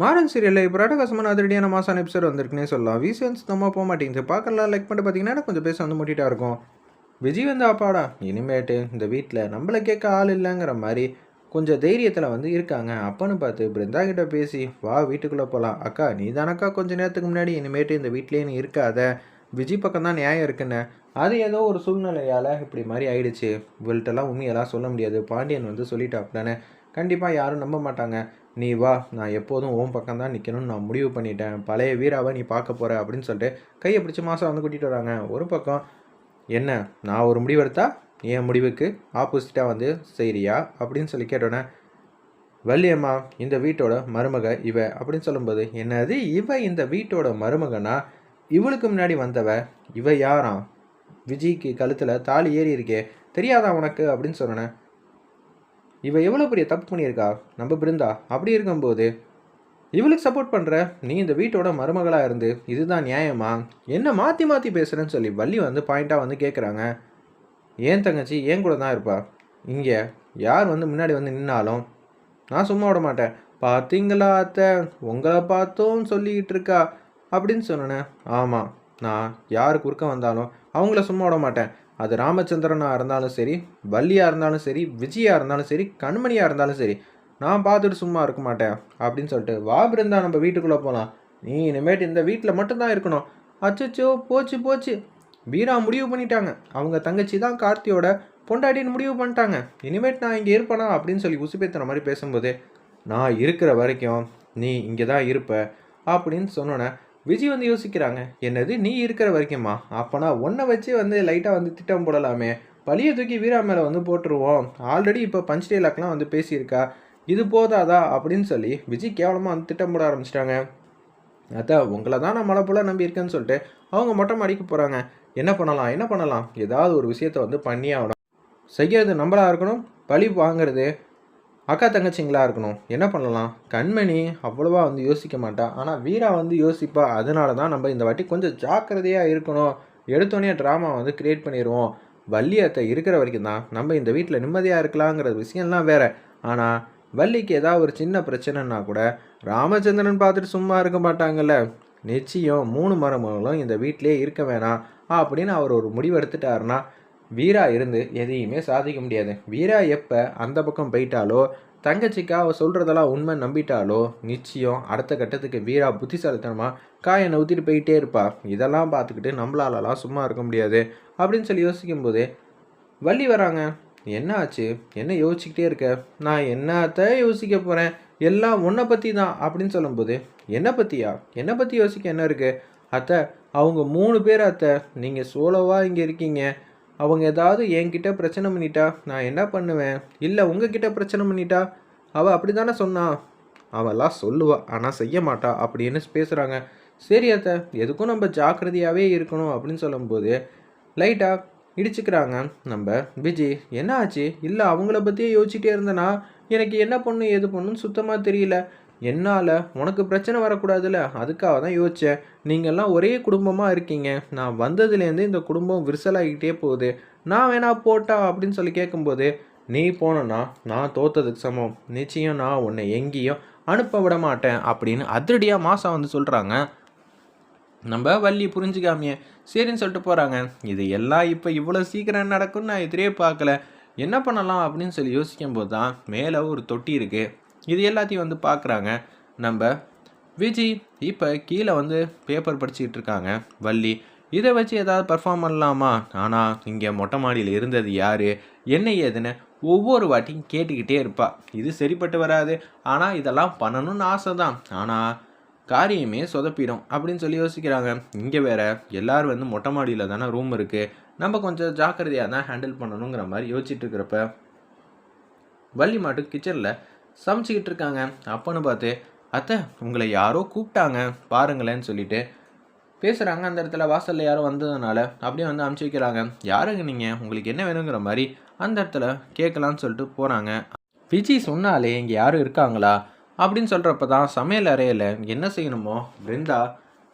மாறன் சீரியலில் இப்போ ரடகாசமான அதிரடியான மாசான எபிசோட் வந்திருக்குன்னே சொல்லலாம். வீசன்ஸ் நம்ம போக மாட்டேங்குது. பார்க்கலாம். லைக் பண்ணிட்டு பார்த்தீங்கன்னா கொஞ்சம் பேச வந்து முட்டிட்டா இருக்கும். விஜய் வந்து அப்பாடா இனிமேட்டு இந்த வீட்டில் நம்மளை கேட்க ஆள் இல்லைங்கிற மாதிரி கொஞ்சம் தைரியத்தில் வந்து இருக்காங்க. அப்பன்னு பார்த்து பிருந்தா கிட்ட பேசி வா வீட்டுக்குள்ளே போகலாம் அக்கா நீ தானக்கா கொஞ்ச நேரத்துக்கு முன்னாடி இனிமேட்டு இந்த வீட்லேயே நீ இருக்காத. விஜய் பக்கம் தான் நியாயம் இருக்குன்னு. அது ஏதோ ஒரு சூழ்நிலையால் இப்படி மாதிரி ஆயிடுச்சு. இவள்கிட்டலாம் உண்மையெல்லாம் சொல்ல முடியாது. பாண்டியன் வந்து சொல்லிட்டாப்லன்னு கண்டிப்பாக யாரும் நம்ப மாட்டாங்க. நீ வா நான் எப்போதும் ஓம் பக்கம் தான் நிற்கணும்னு நான் முடிவு பண்ணிட்டேன். பழைய வீராவை நீ பார்க்க போகிற அப்படின்னு சொல்லிட்டு கையை பிடிச்சி மாதம் வந்து கூட்டிகிட்டு வராங்க. ஒரு பக்கம் என்ன நான் ஒரு முடிவெடுத்தா என் முடிவுக்கு ஆப்போசிட்டாக வந்து செய்கிறியா அப்படின்னு சொல்லி கேட்டோன்னே வள்ளியம்மா இந்த வீட்டோட மருமக இவ. அப்படின்னு சொல்லும்போது என்னது இவ இந்த வீட்டோட மருமகனா? இவளுக்கு முன்னாடி வந்தவ? இவ யாராம்? விஜய்க்கு கழுத்தில் தாலி ஏறி இருக்கே தெரியாதா உனக்கு? அப்படின்னு சொன்னேன் இவ எவ்வளோ பெரிய தப்பு பண்ணியிருக்கா? நம்ம பிருந்தா அப்படி இருக்கும்போது இவளுக்கு சப்போர்ட் பண்ணுற நீ இந்த வீட்டோட மருமகளாக இருந்து இதுதான் நியாயமா? என்ன மாற்றி மாற்றி பேசுகிறேன்னு சொல்லி வள்ளி வந்து பாயிண்ட்டாக வந்து கேட்குறாங்க ஏன் தங்கச்சி? ஏன் கூட தான் இருப்பா? இங்கே யார் வந்து முன்னாடி வந்து நின்னாலும் நான் சும்மா விட மாட்டேன். பார்த்தீங்களா அத்தை? உங்களை பார்த்தும் சொல்லிக்கிட்டு இருக்கா? அப்படின்னு சொன்னேன். ஆமாம் நான் யார் குறுக்க வந்தாலும் அவங்கள சும்மா விட மாட்டேன். அது ராமச்சந்திரனாக இருந்தாலும் சரி வள்ளியாக இருந்தாலும் சரி விஜயாக இருந்தாலும் சரி கண்மணியாக இருந்தாலும் சரி நான் பார்த்துட்டு சும்மா இருக்க மாட்டேன் அப்படின்னு சொல்லிட்டு வா பிருந்தா நம்ம வீட்டுக்குள்ளே போகலாம் நீ இனிமேட்டு இந்த வீட்டில் மட்டும்தான் இருக்கணும். அச்சோ போச்சு போச்சு. வீரா முடிவு பண்ணிட்டாங்க. அவங்க தங்கச்சி தான் கார்த்தியோட பொண்டாட்டின்னு முடிவு பண்ணிட்டாங்க. இனிமேட் நான் இங்கே இருப்பேனா அப்படின்னு சொல்லி உசுப்பேத்தின மாதிரி பேசும்போது நான் இருக்கிற வரைக்கும் நீ இங்கே தான் இருப்ப அப்படின்னு சொன்னோன்னே விஜய் வந்து யோசிக்கிறாங்க என்னது நீ இருக்கிற வரைக்குமா? அப்போனா ஒன்றை வச்சு வந்து லைட்டாக வந்து திட்டம் போடலாமே. பழியை தூக்கி வீரா மேலே வந்து போட்டுருவோம். ஆல்ரெடி இப்போ பஞ்ச் டேலாக்லாம் வந்து பேசியிருக்கா. இது போதாதா? அப்படின்னு சொல்லி விஜய் கேவலமாக வந்து திட்டம் போட ஆரம்பிச்சிட்டாங்க. அதான் உங்களை தான் நான் மழை போல் நம்பி இருக்கேன்னு சொல்லிட்டு அவங்க மொட்டை மாடிக்கு போகிறாங்க என்ன பண்ணலாம் என்ன பண்ணலாம்? ஏதாவது ஒரு விஷயத்த வந்து பண்ணியே ஆகணும். செய்யறது நம்மளாக இருக்கணும். பழி வாங்குறது அக்கா தங்கச்சிங்களா இருக்கணும். என்ன பண்ணலாம்? கண்மணி அவ்வளோவா வந்து யோசிக்க மாட்டா. ஆனால் வீரா வந்து யோசிப்பா. அதனால தான் நம்ம இந்த வாட்டி கொஞ்சம் ஜாக்கிரதையாக இருக்கணும். எடுத்தோடனே ட்ராமா வந்து கிரியேட் பண்ணிடுவோம் வள்ளியத்தை இருக்கிற வரைக்கும் தான் நம்ம இந்த வீட்டில் நிம்மதியாக இருக்கலாங்கிற விஷயம்லாம் வேற. ஆனால் வள்ளிக்கு ஏதாவது ஒரு சின்ன பிரச்சனைனா கூட ராமச்சந்திரன் பார்த்துட்டு சும்மா இருக்க மாட்டாங்கல்ல. நிச்சயம் மூணு மரமங்களும் இந்த வீட்டிலே இருக்க வேணாம். அப்படின்னு அவர் ஒரு முடிவு எடுத்துட்டாருன்னா வீரா இருந்து எதையுமே சாதிக்க முடியாது. வீரா எப்போ அந்த பக்கம் போயிட்டாலோ தங்கச்சிக்கா அவள் சொல்கிறதெல்லாம் உண்மை நம்பிட்டாலோ நிச்சயம் அடுத்த கட்டத்துக்கு வீரா புத்திசாலித்தனமாக காயை நவுத்திட்டு போயிட்டே இருப்பா. இதெல்லாம் பார்த்துக்கிட்டு நம்மளாலலாம் சும்மா இருக்க முடியாது. அப்படின்னு சொல்லி யோசிக்கும்போது வள்ளி வராங்க. என்ன ஆச்சு? என்ன யோசிச்சுக்கிட்டே இருக்க? நான் என்னத்த யோசிக்க போகிறேன் எல்லாம் உன்னை பற்றி தான் அப்படின்னு சொல்லும்போது என்னை பற்றியா என்னை பற்றி யோசிக்க என்ன இருக்குது அத்தை அவங்க மூணு பேர் அத்தை. நீங்கள் சோலோவாக இங்கே இருக்கீங்க. அவங்க ஏதாவது என்கிட்ட பிரச்சனை பண்ணிட்டா நான் என்ன பண்ணுவேன்? இல்லை உங்ககிட்ட பிரச்சனை பண்ணிட்டா? அவள் அப்படி தானே சொன்னான் அவெல்லாம் சொல்லுவா ஆனால் செய்ய மாட்டா அப்படின்னு பேசுகிறாங்க சரி அத்தை எதுக்கும் நம்ம ஜாக்கிரதையாகவே இருக்கணும் அப்படின்னு சொல்லும்போது லைட்டாக இடிச்சுக்கிறாங்க. நம்ம விஜய் என்ன ஆச்சு? இல்லை அவங்கள பற்றியே யோசிச்சுட்டே இருந்தேனா எனக்கு என்ன பண்ணும் ஏது பண்ணுன்னு சுத்தமாக தெரியல. என்னால்? உனக்கு பிரச்சனை வரக்கூடாதுல்ல அதுக்காக தான் யோசித்தேன் நீங்கள்லாம் ஒரே குடும்பமாக இருக்கீங்க. நான் வந்ததுலேருந்து இந்த குடும்பம் விரிசலாகிக்கிட்டே போகுது. நான் வேணா போட்டா அப்படின்னு சொல்லி கேட்கும்போது நீ போனனா? நான் தோத்ததுக்கு சமம். நிச்சயம் நான் உன்னை எங்கேயும் அனுப்ப விட மாட்டேன். அப்படின்னு அதிரடியாக மாசம் வந்து சொல்கிறாங்க நம்ம வள்ளி புரிஞ்சுக்காமையே. சரின்னு சொல்லிட்டு போகிறாங்க இது எல்லாம் இப்போ இவ்வளோ சீக்கிரம் நடக்கும்னு நான் எதிரே பார்க்கல. என்ன பண்ணலாம் அப்படின்னு சொல்லி யோசிக்கும்போது தான் மேலே ஒரு தொட்டி இருக்குது இது எல்லாத்தையும் வந்து பார்க்குறாங்க நம்ம விஜி இப்போ கீழே வந்து பேப்பர் படிச்சுக்கிட்டு இருக்காங்க. வள்ளி இதை வச்சு ஏதாவது பர்ஃபார்ம் பண்ணலாமா? ஆனால் இங்கே மொட்டை மாடியில் இருந்தது யார்? என்ன ஏதுன்னு ஒவ்வொரு வாட்டியும் கேட்டுக்கிட்டே இருப்பா. இது சரிப்பட்டு வராது. ஆனால் இதெல்லாம் பண்ணணும்னு ஆசை தான் ஆனால் காரியமே சொதப்பிடும் அப்படின்னு சொல்லி யோசிக்கிறாங்க. இங்கே வேற எல்லோரும் வந்து மொட்டை மாடியில் தானே ரூம் இருக்குது நம்ம கொஞ்சம் ஜாக்கிரதையாக தான் ஹேண்டில் பண்ணணுங்கிற மாதிரி யோசிச்சுட்டு இருக்கிறப்ப வள்ளி மாட்டு கிச்சனில் சமைச்சிக்கிட்டு இருக்காங்க. அப்போன்னு பார்த்து அத்தை உங்களை யாரோ கூப்பிட்டாங்க. பாருங்களேன்னு சொல்லிட்டு பேசுகிறாங்க அந்த இடத்துல வாசலில் யாரோ வந்ததுனால அப்படியே வந்து அமுச்சு வைக்கிறாங்க. யாருங்க நீங்கள் உங்களுக்கு என்ன வேணுங்கிற மாதிரி அந்த இடத்துல கேட்கலான்னு சொல்லிட்டு போகிறாங்க விஜி சொன்னாலே இங்கே யாரும் இருக்காங்களா? அப்படின்னு சொல்கிறப்ப தான் சமையல் அறையில் என்ன செய்யணுமோ பிருந்தா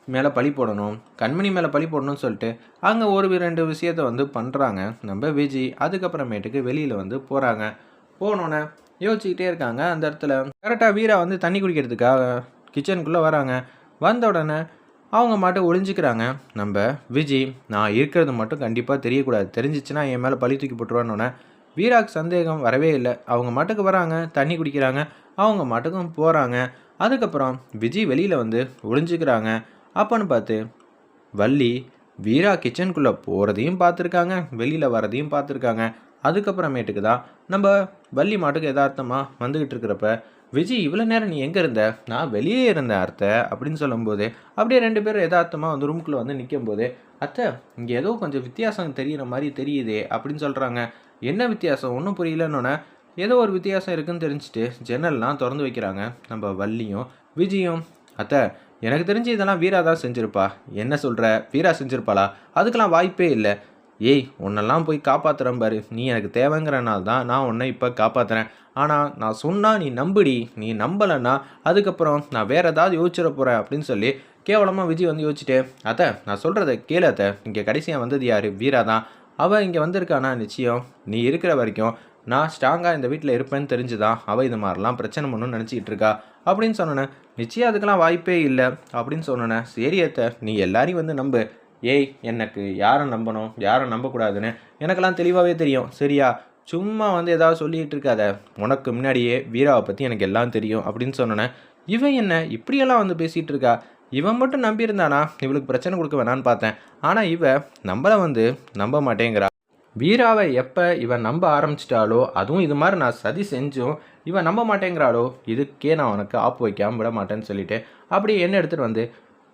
மேலே பழி போடணும் கண்மணி மேலே பழி போடணும்னு சொல்லிட்டு அங்கே ஒரு ரெண்டு விஷயத்த வந்து பண்ணுறாங்க நம்ம விஜி அதுக்கப்புறமேட்டுக்கு வெளியில் வந்து போகிறாங்க போனோன்னே யோசிச்சுக்கிட்டே இருக்காங்க. அந்த இடத்துல கரெக்டாக வீரா வந்து தண்ணி குடிக்கிறதுக்காக கிச்சனுக்குள்ளே வராங்க. வந்த உடனே அவங்க மாட்டு ஒளிஞ்சிக்கிறாங்க. நம்ம விஜி நான் இருக்கிறது மட்டும் கண்டிப்பாக தெரியக்கூடாது. தெரிஞ்சிச்சுன்னா என் மேலே பழி தூக்கி போட்டுருவான்னு வீராக்கு சந்தேகம் வரவே இல்லை. அவங்க மாட்டுக்கு வராங்க தண்ணி குடிக்கிறாங்க. அவங்க மாட்டுக்கும் போகிறாங்க அதுக்கப்புறம் விஜி வெளியில் வந்து ஒளிஞ்சிக்கிறாங்க. அப்போன்னு பார்த்து வள்ளி வீரா கிச்சனுக்குள்ளே போகிறதையும் பார்த்துருக்காங்க. வெளியில் வரதையும் பார்த்துருக்காங்க. அதுக்கப்புறமேட்டுக்கு தான் நம்ம வள்ளி மாட்டுக்கு எதார்த்தமாக வந்துக்கிட்டு இருக்கிறப்ப விஜய் இவ்வளோ நேரம் நீ எங்கே இருந்த? நான் வெளியே இருந்தேன் அர்த்தை அப்படின்னு சொல்லும்போது அப்படியே ரெண்டு பேரும் எதார்த்தமாக வந்து ரூமுக்குள்ளே வந்து நிற்கும் போது அத்தை இங்கே ஏதோ கொஞ்சம் வித்தியாசம் தெரியிற மாதிரி தெரியுதே அப்படின்னு சொல்கிறாங்க என்ன வித்தியாசம்? ஒன்றும் புரியலன்னொன்னே ஏதோ ஒரு வித்தியாசம் இருக்குன்னு தெரிஞ்சுட்டு ஜன்னல்லாம் திறந்து வைக்கிறாங்க நம்ம வள்ளியும் விஜயும். அத்தை எனக்கு தெரிஞ்சு இதெல்லாம் வீரா தான் செஞ்சுருப்பா. என்ன சொல்கிற வீரா செஞ்சுருப்பாளா? அதுக்கெல்லாம் வாய்ப்பே இல்லை. ஏய் உன்னெல்லாம் போய் காப்பாத்துறேன் பாரு. நீ எனக்கு தேவைங்கிறனால தான் நான் உன்னை இப்போ காப்பாற்றுறேன் ஆனால் நான் சொன்னால் நீ நம்புடி. நீ நம்பலைன்னா அதுக்கப்புறம் நான் வேறு ஏதாவது யோசிச்சிட போகிறேன் அப்படின்னு சொல்லி கேவலமாக விஜய் வந்து யோசிச்சுட்டு அத்தை நான் சொல்கிறத கேளு அத்தை. இங்கே கடைசியாக வந்தது யார்? வீரா தான். அவள் இங்கே வந்திருக்கானா? நிச்சயம். நீ இருக்கிற வரைக்கும் நான் ஸ்ட்ராங்காக இந்த வீட்டில் இருப்பேன்னு தெரிஞ்சுதான் அவள் இது மாதிரிலாம் பிரச்சனை பண்ணணும்னு நினச்சிக்கிட்டு இருக்கா? அப்படின்னு சொன்னேன் நிச்சயம் அதுக்கெல்லாம் வாய்ப்பே இல்லை. அப்படின்னு சொன்னேன் சரி அத்தை. நீ எல்லாரையும் வந்து நம்பு. ஏய் எனக்கு யாரை நம்பணும்? யாரை நம்பக்கூடாதுன்னு எனக்கெல்லாம் தெளிவாகவே தெரியும். சரியா? சும்மா வந்து ஏதாவது சொல்லிகிட்டு இருக்காத. உனக்கு முன்னாடியே வீராவை பற்றி எனக்கு எல்லாம் தெரியும் அப்படின்னு சொன்னேன் இவன் என்ன? இப்படியெல்லாம் வந்து பேசிகிட்டு இருக்கா? இவன் மட்டும் நம்பியிருந்தானா? இவளுக்கு பிரச்சனை கொடுக்க வேணான்னு பார்த்தேன். ஆனால் இவ நம்மளை வந்து நம்ப மாட்டேங்கிறா. வீராவை எப்போ இவன் நம்ப ஆரம்பிச்சிட்டாலோ அதுவும் இது மாதிரி நான் சதி செஞ்சும் இவன் நம்ப மாட்டேங்கிறாளோ இதுக்கே நான் உனக்கு ஆப்பு வைக்காமல் விட மாட்டேன்னு சொல்லிவிட்டு அப்படியே என்ன எடுத்துகிட்டு வந்து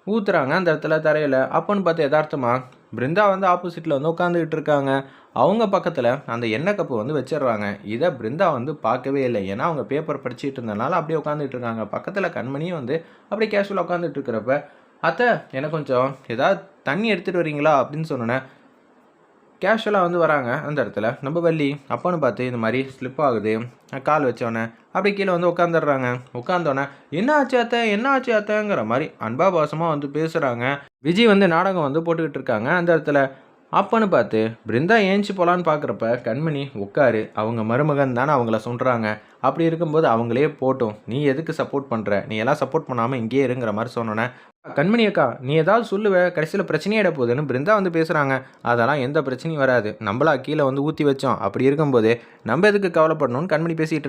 ஊத்துறாங்க அந்த இடத்துல தரையில். அப்போன்னு பார்த்து யதார்த்தமாக பிருந்தா வந்து ஆப்போசிட்டில் வந்து உட்காந்துக்கிட்டு இருக்காங்க. அவங்க பக்கத்தில் அந்த எண்ணெய் கப்பு வந்து வச்சிடுறாங்க. இதை பிருந்தா வந்து பார்க்கவே இல்லை. ஏன்னா அவங்க பேப்பர் படிச்சுட்டு இருந்தனால அப்படியே உட்காந்துட்டு இருக்காங்க. பக்கத்தில் கண்மணியும் வந்து அப்படியே கேஷுவலாக உட்காந்துட்டு இருக்கிறப்ப அத்தை எனக்கு கொஞ்சம் ஏதாவது தண்ணி எடுத்துகிட்டு வரீங்களா? அப்படின்னு சொன்னேன் கேஷுவலாக வந்து வராங்க அந்த இடத்துல. நம்ம வள்ளி அப்போன்னு பார்த்து இந்த மாதிரி ஸ்லிப் ஆகுது. கால் வச்சோடனே அப்படி கீழே வந்து உட்காந்துடுறாங்க உட்காந்தோடனே என்ன ஆச்சு அத்தை? என்ன ஆச்சு அத்தைங்கிற மாதிரி அன்பா பாசமாக வந்து பேசுகிறாங்க விஜய் வந்து நாடகம் வந்து போட்டுக்கிட்டு இருக்காங்க. அந்த இடத்துல அப்பன்னு பார்த்து பிருந்தா ஏஞ்சி போகலான்னு பார்க்குறப்ப கண்மணி உட்காரு அவங்க மருமகன் தானே அவங்கள சொல்கிறாங்க அப்படி இருக்கும்போது அவங்களே போட்டும். நீ எதுக்கு சப்போர்ட் பண்ணுற நீ எல்லாம் சப்போர்ட் பண்ணாமல் இங்கேயே இருங்கிற மாதிரி சொன்னோன்னே கண்மணி அக்கா நீ ஏதாவது சொல்லுவ. கடைசியில் பிரச்சனையிட போகுதுன்னு பிருந்தா வந்து பேசுகிறாங்க அதெல்லாம் எந்த பிரச்சனையும் வராது. நம்மளா கீழே வந்து ஊற்றி வச்சோம். அப்படி இருக்கும்போது நம்ம எதுக்கு கவலைப்படணும்னு கண்மணி பேசிகிட்டு